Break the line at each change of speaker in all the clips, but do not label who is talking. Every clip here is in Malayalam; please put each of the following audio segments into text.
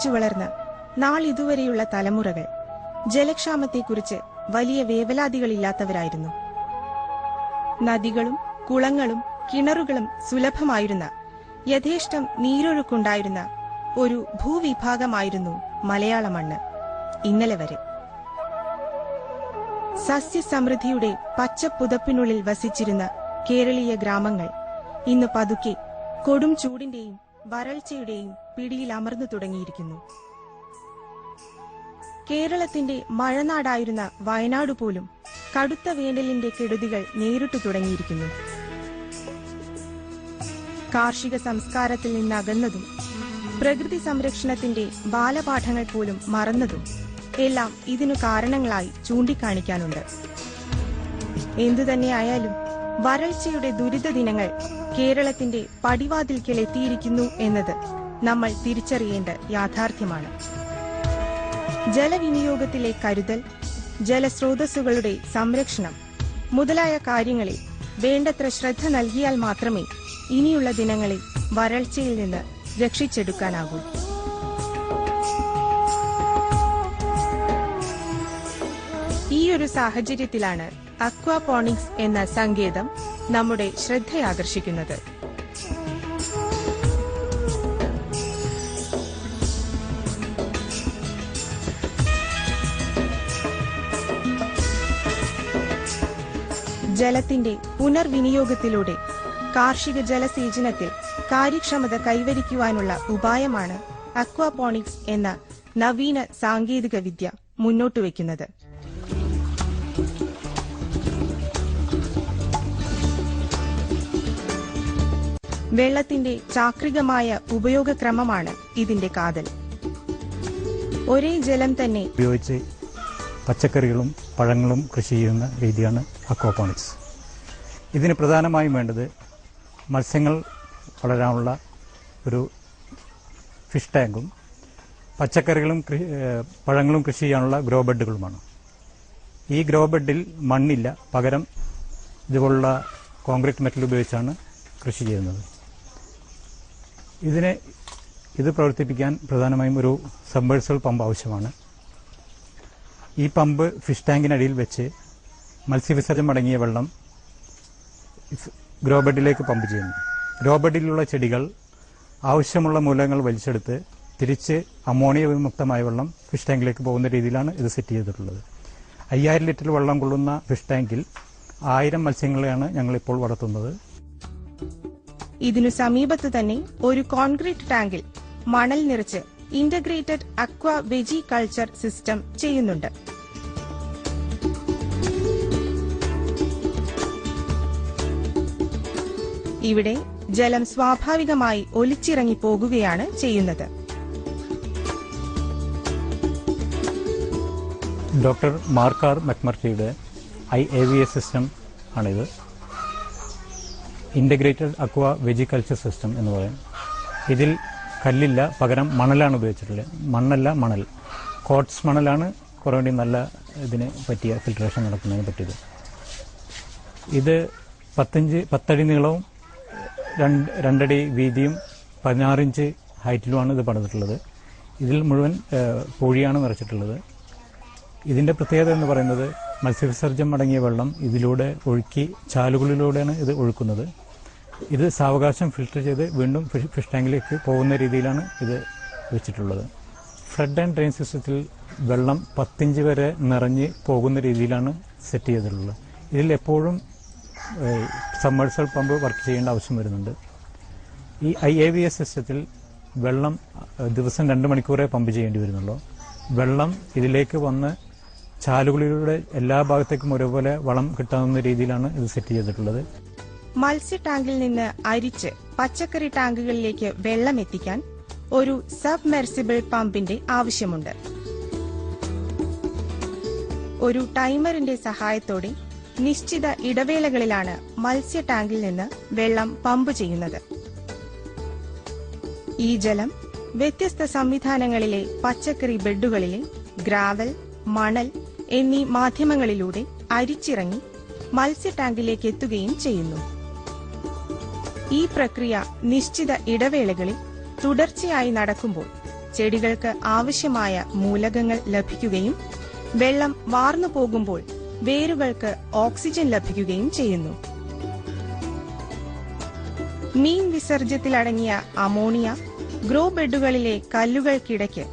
ജനിച്ചു വളർന്ന നാളിതുവരെയുള്ള തലമുറകൾ ജലക്ഷാമത്തെക്കുറിച്ച് വലിയ വേവലാതികളില്ലാത്തവരായിരുന്നു. നദികളും കുളങ്ങളും കിണറുകളും സുലഭമായിരുന്ന യഥേഷ്ടം നീരൊഴുക്കുണ്ടായിരുന്ന ഒരു ഭൂവിഭാഗമായിരുന്നു മലയാള മണ്ണ് ഇന്നലെ വരെ. സസ്യസമൃദ്ധിയുടെ പച്ചപ്പുതപ്പിനുള്ളിൽ വസിച്ചിരുന്ന കേരളീയ ഗ്രാമങ്ങൾ ഇന്ന് പതുക്കെ കൊടും ചൂടിന്റെയും വരൾച്ചയുടെയും പിടിയിൽ അമർന്നു തുടങ്ങിയിരിക്കുന്നു. കേരളത്തിന്റെ മഴനാടായിരുന്ന വയനാട് പോലും കടുത്ത വേനലിന്റെ കെടുതികൾ നേരിട്ടു തുടങ്ങിയിരിക്കുന്നു. കാർഷിക സംസ്കാരത്തിൽ നിന്നകന്നതും പ്രകൃതി സംരക്ഷണത്തിന്റെ ബാലപാഠങ്ങൾ പോലും മറന്നതും എല്ലാം ഇതിനു കാരണങ്ങളായി ചൂണ്ടിക്കാണിക്കാനുണ്ട്. എന്തുതന്നെയായാലും വരൾച്ചയുടെ ദുരിത ദിനങ്ങൾ കേരളത്തിന്റെ പടിവാതിൽക്കൽ എത്തിയിരിക്കുന്നു എന്നത് നമ്മൾ തിരിച്ചറിയേണ്ട യാഥാർത്ഥ്യമാണ്. ജലവിനിയോഗത്തിലെ കരുതൽ ജലസ്രോതസ്സുകളുടെ സംരക്ഷണം മുതലായ കാര്യങ്ങളിൽ വേണ്ടത്ര ശ്രദ്ധ നൽകിയാൽ മാത്രമേ ഇനിയുള്ള ദിനങ്ങളിൽ വരൾച്ചയിൽ നിന്ന് രക്ഷിച്ചെടുക്കാനാകൂ. ഈ ഒരു സാഹചര്യത്തിലാണ് അക്വാപോണിക്സ് എന്ന സങ്കേതം നമ്മുടെ ശ്രദ്ധയാകർഷിക്കുന്നത്. ജലത്തിന്റെ പുനർവിനിയോഗത്തിലൂടെ കാർഷിക ജലസേചനത്തിൽ കാര്യക്ഷമത കൈവരിക്കുവാനുള്ള ഉപായമാണ് അക്വാപോണിക്സ് എന്ന നവീന സാങ്കേതിക വിദ്യ മുന്നോട്ടുവെക്കുന്നത് വെള്ളത്തിന്റെ ചാക്രികമായ ഉപയോഗക്രമമാണ് ഇതിന്റെ കാതൽ. ഒരേ ജലം തന്നെ
ഉപയോഗിച്ച് പച്ചക്കറികളും പഴങ്ങളും കൃഷി ചെയ്യുന്ന രീതിയാണ് അക്വാപോണിക്സ്. ഇതിന് പ്രധാനമായും വേണ്ടത് മത്സ്യങ്ങൾ വളരാനുള്ള ഒരു ഫിഷ് ടാങ്കും പച്ചക്കറികളും പഴങ്ങളും കൃഷി ചെയ്യാനുള്ള ഗ്രോ ബെഡുകളുമാണ്. ഈ ഗ്രോ ബെഡിൽ മണ്ണില്ല പകരം ഇതുപോലുള്ള കോൺക്രീറ്റ് മെറ്റൽ ഉപയോഗിച്ചാണ് കൃഷി ചെയ്യുന്നത്. ഇതിനെ ഇത് പ്രവർത്തിപ്പിക്കാൻ പ്രധാനമായും ഒരു സബ്മേഴ്സൽ പമ്പ് ആവശ്യമാണ്. ഈ പമ്പ് ഫിഷ് ടാങ്കിനടിയിൽ വെച്ച് മത്സ്യവിസർജനം അടങ്ങിയ വെള്ളം ഫ്- ഗ്രോ ബെഡിലേക്ക് പമ്പ് ചെയ്യുന്നു. ഗ്രോ ചെടികൾ ആവശ്യമുള്ള മൂലങ്ങൾ വലിച്ചെടുത്ത് തിരിച്ച് അമോണിയ വിമുക്തമായ വെള്ളം ഫിഷ് ടാങ്കിലേക്ക് പോകുന്ന രീതിയിലാണ് ഇത് സെറ്റ് ചെയ്തിട്ടുള്ളത്. അയ്യായിരം ലിറ്റർ വെള്ളം കൊള്ളുന്ന ഫിഷ് ടാങ്കിൽ ആയിരം മത്സ്യങ്ങളെയാണ് ഞങ്ങളിപ്പോൾ വളർത്തുന്നത്.
ഇതിനു സമീപത്ത് തന്നെ ഒരു കോൺക്രീറ്റ് ടാങ്കിൽ മണൽ നിറച്ച് integrated aqua veggie culture system ചെയ്യുന്നുണ്ട്. ഇവിടെ ജലം സ്വാഭാവികമായി ഒലിച്ചിറങ്ങി പോകുകയാണ് ചെയ്യുന്നത്.
ഡോക്ടർ മാർക്കാർ മെക്മർട്ടിയുടെ I A V S system ആണിത്. ഇന്റഗ്രേറ്റഡ് അക്വ വെജിക്കൾച്ചർ സിസ്റ്റം എന്ന് പറയും. ഇതിൽ കല്ലില്ല പകരം മണലാണ് ഉപയോഗിച്ചിട്ടുള്ളത്. മണ്ണല്ല മണൽ. കോട്സ് മണലാണ് കുറേ നല്ല ഇതിന് പറ്റിയ ഫിൽട്രേഷൻ നടക്കുന്നതിന് പറ്റിയത്. ഇത് പത്തഞ്ച് പത്തടി നീളവും രണ്ട് രണ്ടടി വീതിയും പതിനാറിഞ്ച് ഹൈറ്റിലുമാണ് ഇത് പണിതിട്ടുള്ളത്. ഇതിൽ മുഴുവൻ കോഴിയാണ് നിറച്ചിട്ടുള്ളത്. ഇതിന്റെ പ്രത്യേകത എന്ന് പറയുന്നത് മത്സ്യവിസർജ്യം അടങ്ങിയ വെള്ളം ഇതിലൂടെ ഒഴുക്കി ചാലുകളിലൂടെയാണ് ഇത് ഒഴുക്കുന്നത്. ഇത് സാവകാശം ഫിൽട്ടർ ചെയ്ത് വീണ്ടും ഫിഷ് ഫിഷ് ടാങ്കിലേക്ക് പോകുന്ന രീതിയിലാണ് ഇത് വെച്ചിട്ടുള്ളത്. ഫ്ലഡ് ആൻഡ് ഡ്രെയിൻ സിസ്റ്റത്തിൽ വെള്ളം പത്തിഞ്ച് വരെ നിറഞ്ഞ് പോകുന്ന രീതിയിലാണ് സെറ്റ് ചെയ്തിട്ടുള്ളത്. ഇതിൽ എപ്പോഴും സമ്മേഴ്സൽ പമ്പ് വർക്ക് ചെയ്യേണ്ട ആവശ്യം വരുന്നുണ്ട്. ഈ ഐ എ വി എസ് സിസ്റ്റത്തിൽ വെള്ളം ദിവസം രണ്ട് മണിക്കൂറേ പമ്പ് ചെയ്യേണ്ടി വരുന്നുള്ളൂ. വെള്ളം ഇതിലേക്ക് വന്ന് ചാലുകളിലൂടെ എല്ലാ ഭാഗത്തേക്കും ഒരേപോലെ വളം കിട്ടാവുന്ന രീതിയിലാണ് ഇത് സെറ്റ് ചെയ്തിട്ടുള്ളത്.
മത്സ്യ ടാങ്കിൽ നിന്ന് അരിച്ച് പച്ചക്കറി ടാങ്കുകളിലേക്ക് വെള്ളം എത്തിക്കാൻ ഒരു സബ്മെർസിബിൾ പമ്പിന്റെ ആവശ്യമുണ്ട്. ഒരു ടൈമറിന്റെ സഹായത്തോടെ നിശ്ചിത ഇടവേളകളിലാണ് മത്സ്യ ടാങ്കിൽ നിന്ന് വെള്ളം പമ്പ് ചെയ്യുന്നത്. ഈ ജലം വ്യത്യസ്ത സംവിധാനങ്ങളിലെ പച്ചക്കറി ബെഡുകളിലെ ഗ്രാവൽ മണൽ എന്നീ മാധ്യമങ്ങളിലൂടെ അരിച്ചിറങ്ങി മത്സ്യ ടാങ്കിലേക്ക് എത്തുകയും ചെയ്യുന്നു. ഈ പ്രക്രിയ നിശ്ചിത ഇടവേളകളിൽ തുടർച്ചയായി നടക്കുമ്പോൾ ചെടികൾക്ക് ആവശ്യമായ മൂലകങ്ങൾ ലഭിക്കുകയും വെള്ളം വാർന്നു പോകുമ്പോൾ വേരുകൾക്ക് ഓക്സിജൻ ലഭിക്കുകയും ചെയ്യുന്നു. മീൻ വിസർജ്യത്തിലടങ്ങിയ അമോണിയ ഗ്രോ ബെഡുകളിലെ കല്ലുകൾക്കിടയ്ക്ക്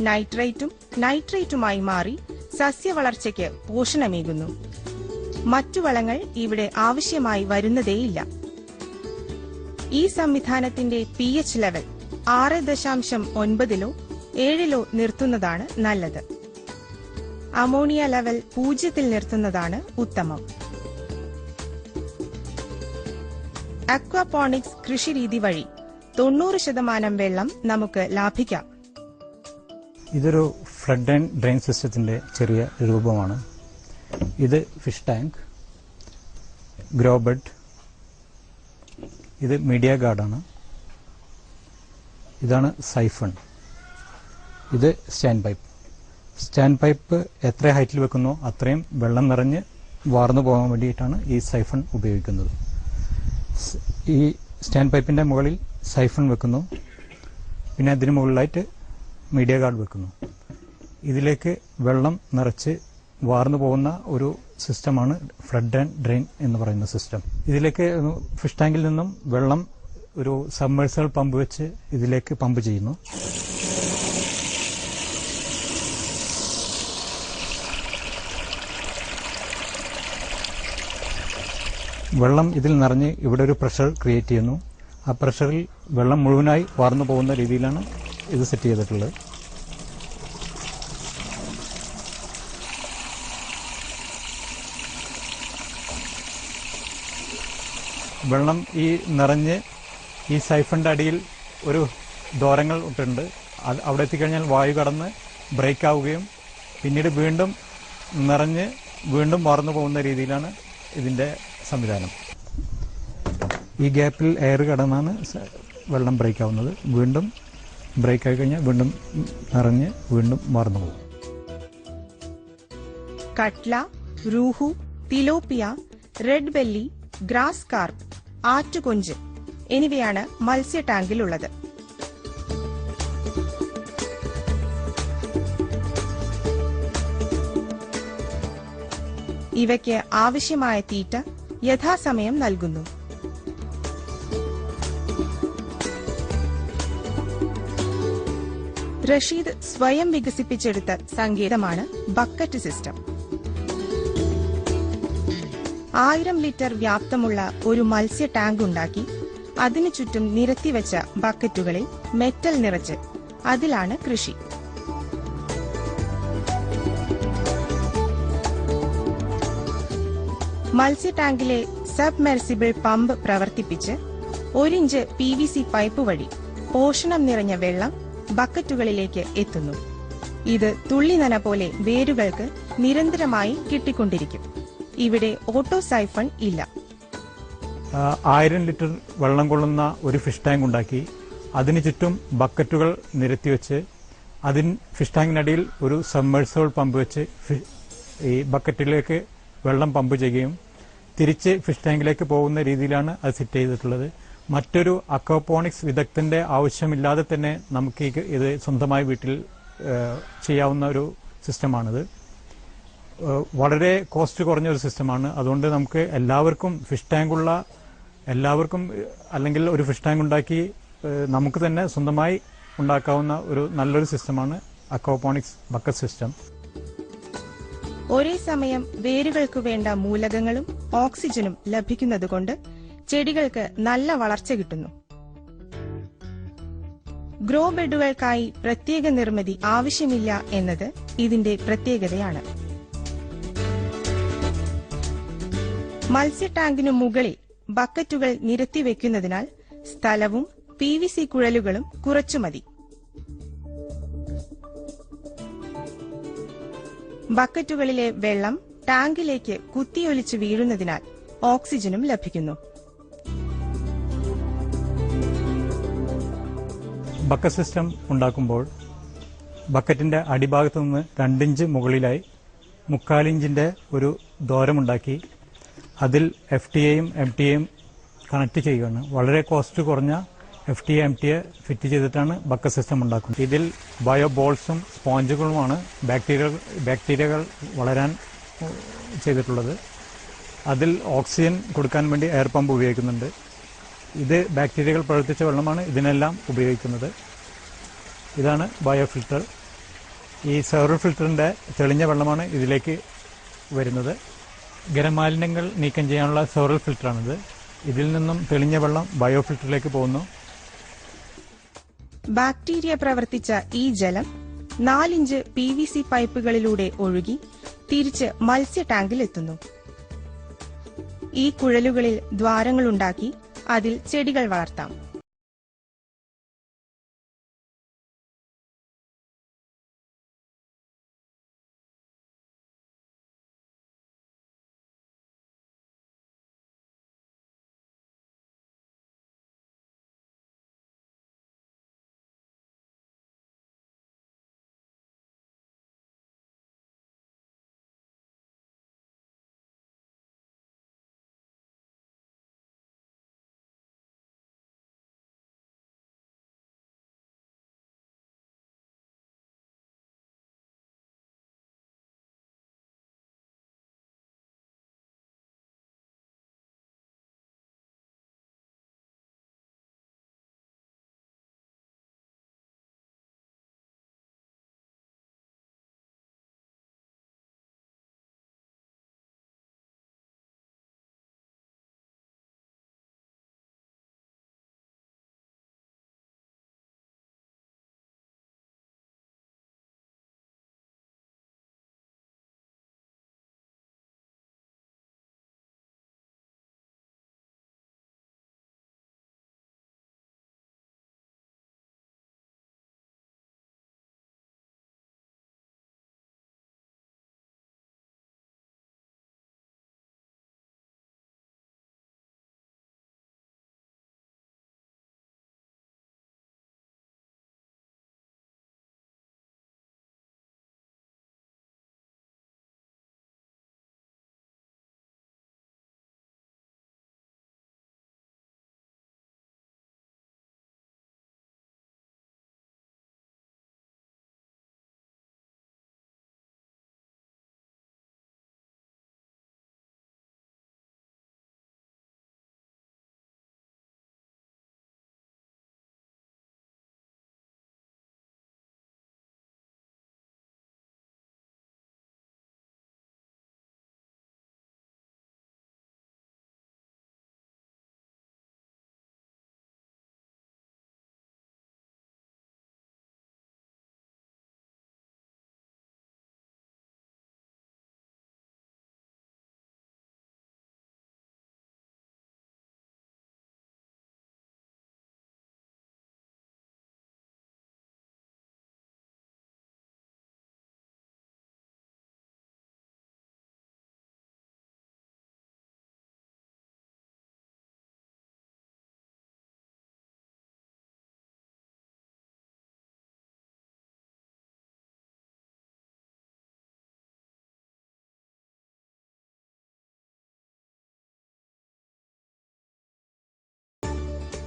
നൈട്രേറ്റും നൈട്രേറ്റുമായി മാറി സസ്യവളർച്ചയ്ക്ക് പോഷണമേകുന്നു. മറ്റു വളങ്ങൾ ഇവിടെ ആവശ്യമായി വരുന്നതേയില്ല. ഈ സംവിധാനത്തിന്റെ പി എച്ച് ലെവൽ ആറ് ദശാംശം ഒൻപതിലോ ഏഴിലോ നിർത്തുന്നതാണ് നല്ലത്. അമോണിയ ലെവൽ പൂജ്യത്തിൽ നിർത്തുന്നതാണ് ഉത്തമം. അക്വാപോണിക്സ് കൃഷിരീതി വഴി തൊണ്ണൂറ് ശതമാനം വെള്ളം നമുക്ക് ലാഭിക്കാം.
ഇതൊരു ഫ്ലഡ് ആൻഡ് ഡ്രെയിൻ സിസ്റ്റത്തിന്റെ ചെറിയ രൂപമാണ്. ഇത് ഫിഷ് ടാങ്ക് ഗ്രോബഡ് ഇത് മീഡിയ ഗാർഡാണ്. ഇതാണ് സൈഫൺ. ഇത് സ്റ്റാൻഡ് പൈപ്പ്. സ്റ്റാൻഡ് പൈപ്പ് എത്ര ഹൈറ്റിൽ വെക്കുന്നോ അത്രയും വെള്ളം നിറഞ്ഞ് വാർന്നു പോകാൻ വേണ്ടിയിട്ടാണ് ഈ സൈഫൺ ഉപയോഗിക്കുന്നത്. ഈ സ്റ്റാൻഡ് പൈപ്പിന്റെ മുകളിൽ സൈഫൺ വെക്കുന്നു. പിന്നെ അതിന് മുകളിലായിട്ട് മീഡിയ ഗാർഡ് വെക്കുന്നു. ഇതിലേക്ക് വെള്ളം നിറച്ച് വാർന്നു പോകുന്ന ഒരു സിസ്റ്റമാണ് ഫ്ലഡ് ആൻഡ് ഡ്രെയിൻ എന്ന് പറയുന്ന സിസ്റ്റം. ഇതിലേക്ക് ഫിഷ് ടാങ്കിൽ നിന്നും വെള്ളം ഒരു സബ്മേഴ്സൽ പമ്പ് വെച്ച് ഇതിലേക്ക് പമ്പ് ചെയ്യുന്നു. വെള്ളം ഇതിൽ നിറഞ്ഞ് ഇവിടെ ഒരു പ്രഷർ ക്രിയേറ്റ് ചെയ്യുന്നു. ആ പ്രഷറിൽ വെള്ളം മുഴുവനായി വാർന്നു പോകുന്ന രീതിയിലാണ് ഇത് സെറ്റ് ചെയ്തിട്ടുള്ളത്. വെള്ളം ഈ നിറഞ്ഞ് ഈ സൈഫണ്ട് അടിയിൽ ഒരു ദ്വാരങ്ങൾ ഇട്ടുണ്ട് അത് അവിടെ എത്തിക്കഴിഞ്ഞാൽ വായു കടന്ന് ബ്രേക്ക് ആവുകയും പിന്നീട് വീണ്ടും നിറഞ്ഞ് വീണ്ടും വാർന്നു പോകുന്ന രീതിയിലാണ് ഇതിന്റെ സംവിധാനം. ഈ ഗ്യാപ്പിൽ എയർ കടന്നാണ് വെള്ളം ബ്രേക്ക് ആവുന്നത് വീണ്ടും ബ്രേക്ക് ആയി കഴിഞ്ഞാൽ വീണ്ടും നിറഞ്ഞ് വീണ്ടും മറന്നു പോകും.
Catla rohu tilapia red belly grass carp ആറ്റുകൊഞ്ച് എന്നിവയാണ് മത്സ്യ ടാങ്കിലുള്ളത്. ഇവയ്ക്ക് ആവശ്യമായ തീറ്റ യഥാസമയം നൽകുന്നു. റഷീദ് സ്വയം വികസിപ്പിച്ചെടുത്ത സങ്കേതമാണ് ബക്കറ്റ് സിസ്റ്റം. ആയിരം ലിറ്റർ വ്യാപ്തമുള്ള ഒരു മത്സ്യ ടാങ്ക് ഉണ്ടാക്കി അതിനു ചുറ്റും നിരത്തിവെച്ച ബക്കറ്റുകളിൽ മെറ്റൽ നിറച്ച് അതിലാണ് കൃഷി. മത്സ്യ ടാങ്കിലെ സബ്മെർസിബിൾ പമ്പ് പ്രവർത്തിപ്പിച്ച് ഒരിഞ്ച് പി വി സി പൈപ്പ് വഴി പോഷണം നിറഞ്ഞ വെള്ളം ബക്കറ്റുകളിലേക്ക് എത്തുന്നു. ഇത് തുള്ളിനന പോലെ വേരുകൾക്ക് നിരന്തരമായി കിട്ടിക്കൊണ്ടിരിക്കും. ഇവിടെ ഓട്ടോ സൈഫൺ ഇല്ല.
ആയിരം ലിറ്റർ വെള്ളം കൊള്ളുന്ന ഒരു ഫിഷ് ടാങ്ക് ഉണ്ടാക്കി. അതിന് ചുറ്റും ബക്കറ്റുകൾ നിരത്തിവെച്ച് അതിൻ ഫിഷ് ടാങ്കിനടിയിൽ ഒരു സമ്മേഴ്സുകൾ പമ്പ് വെച്ച് ഈ ബക്കറ്റിലേക്ക് വെള്ളം പമ്പ് ചെയ്യുകയും തിരിച്ച് ഫിഷ് ടാങ്കിലേക്ക് പോകുന്ന രീതിയിലാണ് അത് സെറ്റ് ചെയ്തിട്ടുള്ളത്. മറ്റൊരു അക്വപോണിക്സ് വിദഗ്ധന്റെ ആവശ്യമില്ലാതെ തന്നെ നമുക്ക് ഇത് സ്വന്തമായി വീട്ടിൽ ചെയ്യാവുന്ന ഒരു സിസ്റ്റമാണിത്. വളരെ കോസ്റ്റ് കുറഞ്ഞ ഒരു സിസ്റ്റമാണ്. അതുകൊണ്ട് നമുക്ക് എല്ലാവർക്കും ഫിഷ് ടാങ്കുള്ള എല്ലാവർക്കും അല്ലെങ്കിൽ ഒരു ഫിഷ് ടാങ്ക് ഉണ്ടാക്കി നമുക്ക് തന്നെ സ്വന്തമായി ഉണ്ടാക്കാവുന്ന ഒരു നല്ലൊരു സിസ്റ്റമാണ് അക്വാപോണിക്സ് ബക്കറ്റ് സിസ്റ്റം.
ഒരേ സമയം വേരുകൾക്കു വേണ്ട മൂലകങ്ങളും ഓക്സിജനും ലഭിക്കുന്നതുകൊണ്ട് ചെടികൾക്ക് നല്ല വളർച്ച കിട്ടുന്നു. ഗ്രോ ബെഡുകൾക്കായി പ്രത്യേക നിർമ്മിതി ആവശ്യമില്ല എന്നത് ഇതിന്റെ പ്രത്യേകതയാണ്. മത്സ്യ ടാങ്കിനു മുകളിൽ ബക്കറ്റുകൾ നിരത്തിവെക്കുന്നതിനാൽ സ്ഥലവും പി വി സി കുഴലുകളും കുറച്ചു മതി. ബക്കറ്റുകളിലെ വെള്ളം ടാങ്കിലേക്ക് കുത്തിയൊലിച്ച് വീഴുന്നതിനാൽ ഓക്സിജനും ലഭിക്കുന്നു.
ബക്ക സിസ്റ്റം ഉണ്ടാക്കുമ്പോൾ ബക്കറ്റിന്റെ അടിഭാഗത്ത് നിന്ന് രണ്ടിഞ്ച് മുകളിലായി മുക്കാലിഞ്ചിന്റെ ഒരു ദോരമുണ്ടാക്കി അതിൽ എഫ് ടി എയും എം ടി എയും കണക്ട് ചെയ്യുകയാണ്. വളരെ കോസ്റ്റ് കുറഞ്ഞ F T M T A fit ചെയ്തിട്ടാണ് ബക്ക സിസ്റ്റം ഉണ്ടാക്കുന്നത്. ഇതിൽ ബയോ ബോൾസും സ്പോഞ്ചുകളുമാണ് ബാക്ടീരിയ ബാക്ടീരിയകൾ വളരാൻ ചെയ്തിട്ടുള്ളത്. അതിൽ ഓക്സിജൻ കൊടുക്കാൻ വേണ്ടി എയർ പമ്പ് ഉപയോഗിക്കുന്നുണ്ട്. ഇത് ബാക്ടീരിയകൾ പ്രവർത്തിച്ച വെള്ളമാണ് ഇതിനെല്ലാം ഉപയോഗിക്കുന്നത്. ഇതാണ് ബയോ ഫിൽട്ടർ ഈ സെവറൽ ഫിൽറ്ററിന്റെ തെളിഞ്ഞ വെള്ളമാണ് ഇതിലേക്ക് വരുന്നത്. ഖരമാലിന്യങ്ങൾ നീക്കം ചെയ്യാനുള്ള സെവറൽ ഫിൽറ്ററാണിത് ഇതിൽ നിന്നും തെളിഞ്ഞ വെള്ളം ബയോ ഫിൽറ്ററിലേക്ക് പോകുന്നു.
ബാക്ടീരിയ പ്രവർത്തിച്ച ഈ ജലം നാലിഞ്ച് പി വി സി പൈപ്പുകളിലൂടെ ഒഴുകി തിരിച്ച് മത്സ്യ ടാങ്കിൽ എത്തുന്നു ഈ കുഴലുകളിൽ ദ്വാരങ്ങളുണ്ടാക്കി അതിൽ ചെടികൾ വളർത്താം.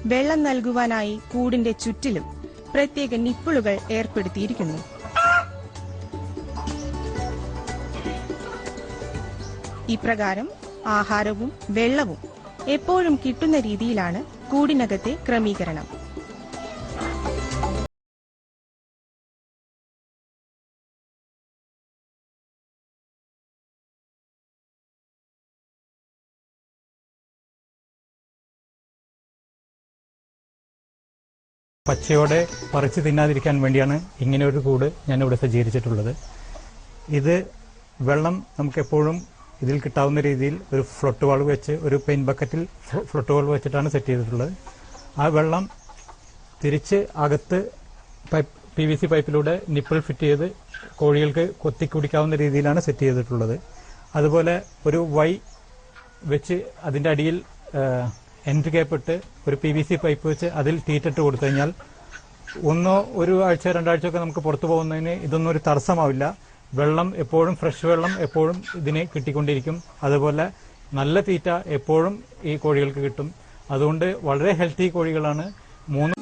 വെള്ളം നൽകുവാനായി കൂടിന്റെ ചുറ്റിലും പ്രത്യേക നിപ്പിളുകൾ ഏർപ്പെടുത്തിയിരിക്കുന്നു. ഇപ്രകാരം ആഹാരവും വെള്ളവും എപ്പോഴും കിട്ടുന്ന രീതിയിലാണ് കൂടിനകത്തെ ക്രമീകരണം.
പച്ചയോടെ പറിച്ച് തിന്നാതിരിക്കാൻ വേണ്ടിയാണ് ഇങ്ങനെ ഒരു കൂട് ഞാൻ ഇവിടെ സജ്ജീകരിച്ചിട്ടുള്ളത്. ഇത് വെള്ളം നമുക്ക് എപ്പോഴും ഇതിൽ കിട്ടാവുന്ന രീതിയിൽ ഒരു ഫ്ലോട്ട് വാൾവ് വെച്ച് ഒരു പെയിൻ ബക്കറ്റിൽ ഫ്ലോട്ട് വാൾവ് വെച്ചിട്ടാണ് സെറ്റ് ചെയ്തിട്ടുള്ളത്. ആ വെള്ളം തിരിച്ച് അകത്ത് പൈപ്പ് പി വി സി പൈപ്പിലൂടെ നിപ്പിൾ ഫിറ്റ് ചെയ്ത് കോഴികൾക്ക് കൊത്തി കുടിക്കാവുന്ന രീതിയിലാണ് സെറ്റ് ചെയ്തിട്ടുള്ളത്. അതുപോലെ ഒരു വൈ വെച്ച് അതിന്റെ അടിയിൽ എൻഡ് കേപ്പിട്ട് ഒരു പി വി സി പൈപ്പ് വെച്ച് അതിൽ തീറ്റിട്ട് കൊടുത്തു കഴിഞ്ഞാൽ ഒന്നോ ഒരു ആഴ്ച രണ്ടാഴ്ച ഒക്കെ നമുക്ക് പുറത്തു പോകുന്നതിന് ഇതൊന്നും ഒരു തടസ്സമാവില്ല. വെള്ളം എപ്പോഴും ഫ്രഷ് വെള്ളം എപ്പോഴും ഇതിന് കിട്ടിക്കൊണ്ടിരിക്കും. അതുപോലെ നല്ല തീറ്റ എപ്പോഴും ഈ കോഴികൾക്ക് കിട്ടും. അതുകൊണ്ട് വളരെ ഹെൽത്തി കോഴികളാണ്. മൂന്ന്